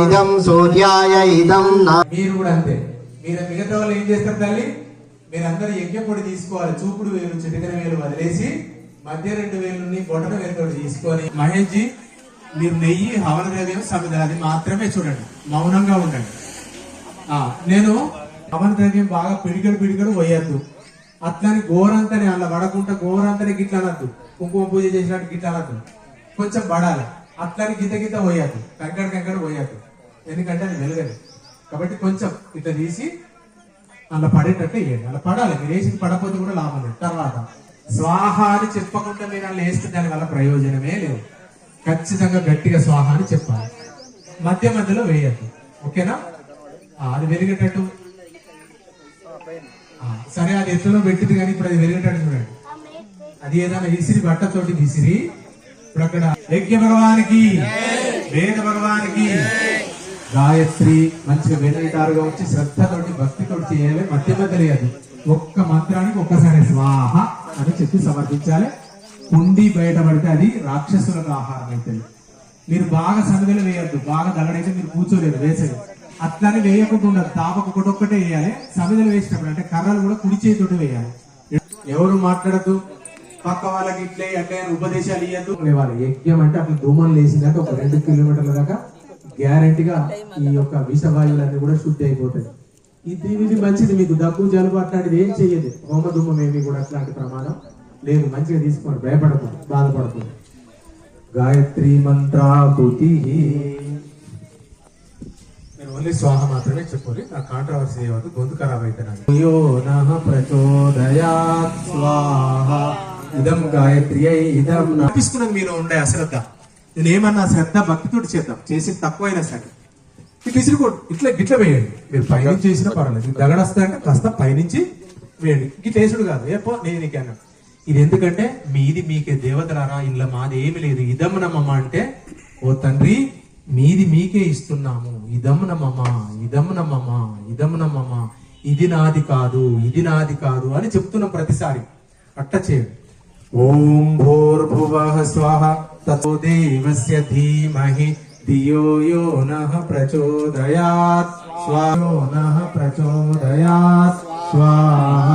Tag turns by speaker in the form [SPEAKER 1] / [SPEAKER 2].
[SPEAKER 1] ఇదం సూర్యాయ ఇదం
[SPEAKER 2] మీరు కూడా అంతే. మీరు మిగతా వాళ్ళు ఏం చేస్తారు తల్లి? మీరందరూ యజ్ఞ పొడి తీసుకోవాలి. చూపుడు వేలు చిటికన వేలు వదిలేసి మధ్య రెండు వేలుని బొటన వేలుతో తీసుకొని మహేష్ జీ మీరు నెయ్యి హవన ద్రవ్యం సమిధ అది మాత్రమే చూడండి. మౌనంగా ఉండండి. నేను హవన ద్రవ్యం బాగా పిడికడు పిడికడు పోయద్దు. అట్లాని గోరంతని అలా పడకుండా గోరంతని గిట్లా అనద్దు కుంకుమ పూజ చేసినట్టు గిట్లా అనద్దు కొంచెం పడాలి. అట్లని గిత గిత పోయద్దు కంకడ కంకడ పోయద్దు ఎందుకంటే అది వెలగదు. కాబట్టి కొంచెం ఇట్లా తీసి అలా పడేటట్టు వేయండి. అలా పడాలి. మీరు వేసి పడకపోతే కూడా లాభం లేదు. తర్వాత స్వాహ అని చెప్పకుండా మీరు అలా వేస్తే దాని వల్ల ప్రయోజనమే లేదు. ఖచ్చితంగా గట్టిగా స్వాహ అని చెప్పాలి. మధ్య మధ్యలో వేయద్దు. ఓకేనా? అది వెలిగేటట్టు. సరే అది ఎత్తులో పెట్టింది కానీ ఇప్పుడు అది వెలిగేటట్టు చూడండి. అది ఏదైనా విసిరి బట్టతోటి విసిరి ఇప్పుడు అక్కడ యజ్ఞ భగవానికి వేద భగవానికి గాయత్రి మంచిగా వెనటారుగా వచ్చి శ్రద్ధతోటి భక్తితోటి చేయాలి. మధ్య మధ్య లేదు ఒక్క మంత్రానికి ఒక్కసారి స్వాహ అని చెప్పి సమర్పించాలి. కుండి బయటపడితే అది రాక్షసులకు ఆహారం అవుతుంది మీరు బాగా సమిధలు వేయద్దు. బాగా దగడైతే మీరు కూర్చోలేరు వేసేది. అట్లానే వేయకుండా ఉండదు తాపకు ఒకటొక్కటే వేయాలి. సమిధలు వేసినప్పుడు అంటే కర్రలు కూడా కుడి చేతితోటి వేయాలి. ఎవరు మాట్లాడద్దు? పక్క వాళ్ళకి ఇట్లే అట్లే ఉపదేశాలు ఇవ్వద్దు లేవాలి యజ్ఞం అంటే అట్లా ధూమం లేచిందాక ఒక రెండు కిలోమీటర్ల దాకా గ్యారంటీగా ఈ యొక్క విషవాయువులన్నీ కూడా శుద్ధి అయిపోతాయి. ఇది ఇది మంచిది మీకు. దగ్గు జలుబు అట్లాంటిది ఏం చెయ్యదు. హోమ ధూమం ఏమి కూడా అట్లాంటి ప్రమాదం లేదు. మంచిగా తీసుకోండి. భయపడకూడదు బాధపడకూడదు గాయత్రి మంత్రాకృతి. నేను ఓన్లీ స్వాహ మాత్రమే చెప్పాలి. నా కాంట్రవర్సీ చేయవద్దు గొంతు ఖరాబ్ అయితే నాకు యో నః ప్రచోదయాత్ స్వాహ. ఇదం గాయత్రి ఇదం అనిపిస్తున్నది మీలో ఉండే అశ్రద్ధ. నేను ఏమన్నా శ్రద్ధ భక్తితోటి చేద్దాం. చేసి తక్కువైనా సరే. ఇట్లా ఇసురుకోండి ఇట్లా గిట్ల వేయండి. మీరు పైనుంచి చేసినా పర్వాలేదు. దగడస్తా అంటే కాస్త పైనుంచి వేయండి. గిట్ల వేసుడు కాదు. ఏపో నేను నీకు అన్నా ఇది ఎందుకంటే మీది మీకే దేవతలారా ఇంట్లో మాది ఏమి లేదు. ఇదం నమ్మమ్మ అంటే ఓ తండ్రి మీది మీకే ఇస్తున్నాము. ఇదం నమ్మమ్మ ఇదం నమ్మమ్మ ఇదం నమ్మమ్మ ఇది నాది కాదు ఇది నాది కాదు అని చెప్తున్నాం ప్రతిసారి. అట్ట చేయండి. ఓం భూర్భువ స్వాహ తతో దేవస్య ధీమహి ధియో యో నః ప్రచోదయాత్ స్వాహో నః ప్రచోదయాత్ స్వాహ